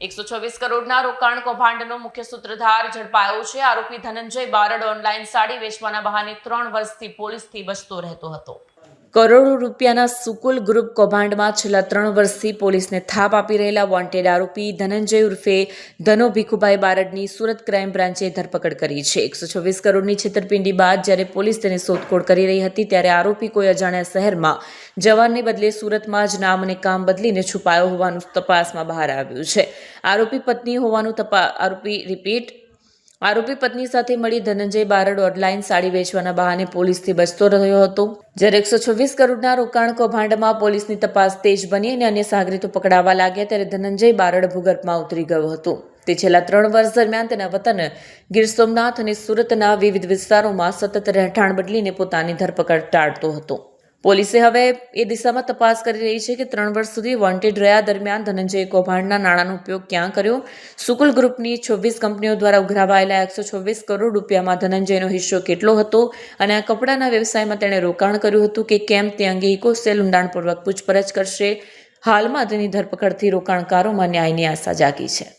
એકસો છવ્વીસ કરોડના રોકાણ કૌભાંડનો મુખ્ય સૂત્રધાર ઝડપાયો છે. આરોપી ધનંજય બારડ ઓનલાઈન સાડી વેચવાના બહાને ત્રણ વર્ષથી પોલીસથી બચતો રહેતો હતો. કરોડો રૂપિયાના સુકુલ ગ્રુપ કૌભાંડમાં છેલ્લા ત્રણ વર્ષથી પોલીસને થાપ આપી રહેલા વોન્ટેડ આરોપી ધનંજય ઉર્ફે ધનો ભીખુભાઈ બારડની સુરત ક્રાઇમ બ્રાન્ચે ધરપકડ કરી છે. એકસો છવ્વીસ કરોડની છેતરપિંડી બાદ જ્યારે પોલીસ તેની શોધખોળ કરી રહી હતી ત્યારે આરોપી કોઈ અજાણ્યા શહેરમાં જવાનને બદલે સુરતમાં જ નામ અને કામ બદલીને છુપાયો હોવાનું તપાસમાં બહાર આવ્યું છે. આરોપી પત્ની હોવાનું તપા, આરોપી રિપીટ આરોપી પત્ની સાથે મળી ધનંજય બારડ ઓનલાઈન સાડી વેચવાના બહાને પોલીસથી બચતો રહ્યો હતો. જ્યારે એકસો છવ્વીસ કરોડના રોકાણ કૌભાંડમાં પોલીસની તપાસ તેજ બની અને અન્ય સાગરીતો પકડાવા લાગ્યા ત્યારે ધનંજય બારડ ભૂગર્ભમાં ઉતરી ગયો હતો. તે છેલ્લા ત્રણ વર્ષ દરમિયાન તેના વતન ગીર સોમનાથ અને સુરતના વિવિધ વિસ્તારોમાં સતત રહેઠાણ બદલીને પોતાની ધરપકડ ટાળતો હતો. પોલીસે હવે એ દિશામાં તપાસ કરી રહી છે કે ત્રણ વર્ષ સુધી વોન્ટેડ રહ્યા દરમિયાન ધનંજય કૌભાંડના નાણાંનો ઉપયોગ ક્યાં કર્યો? સુકુલ ગ્રુપની છવ્વીસ કંપનીઓ દ્વારા ઉઘરાવાયેલા એકસો છવ્વીસ કરોડ રૂપિયામાં ધનંજયનો હિસ્સો કેટલો હતો? અને આ કપડાના વ્યવસાયમાં તેણે રોકાણ કર્યું હતું કે કેમ તે અંગે ઇકોસેલ ઊંડાણપૂર્વક પૂછપરછ કરશે. હાલમાં તેની ધરપકડથી રોકાણકારોમાં ન્યાયની આશા જાગી છે.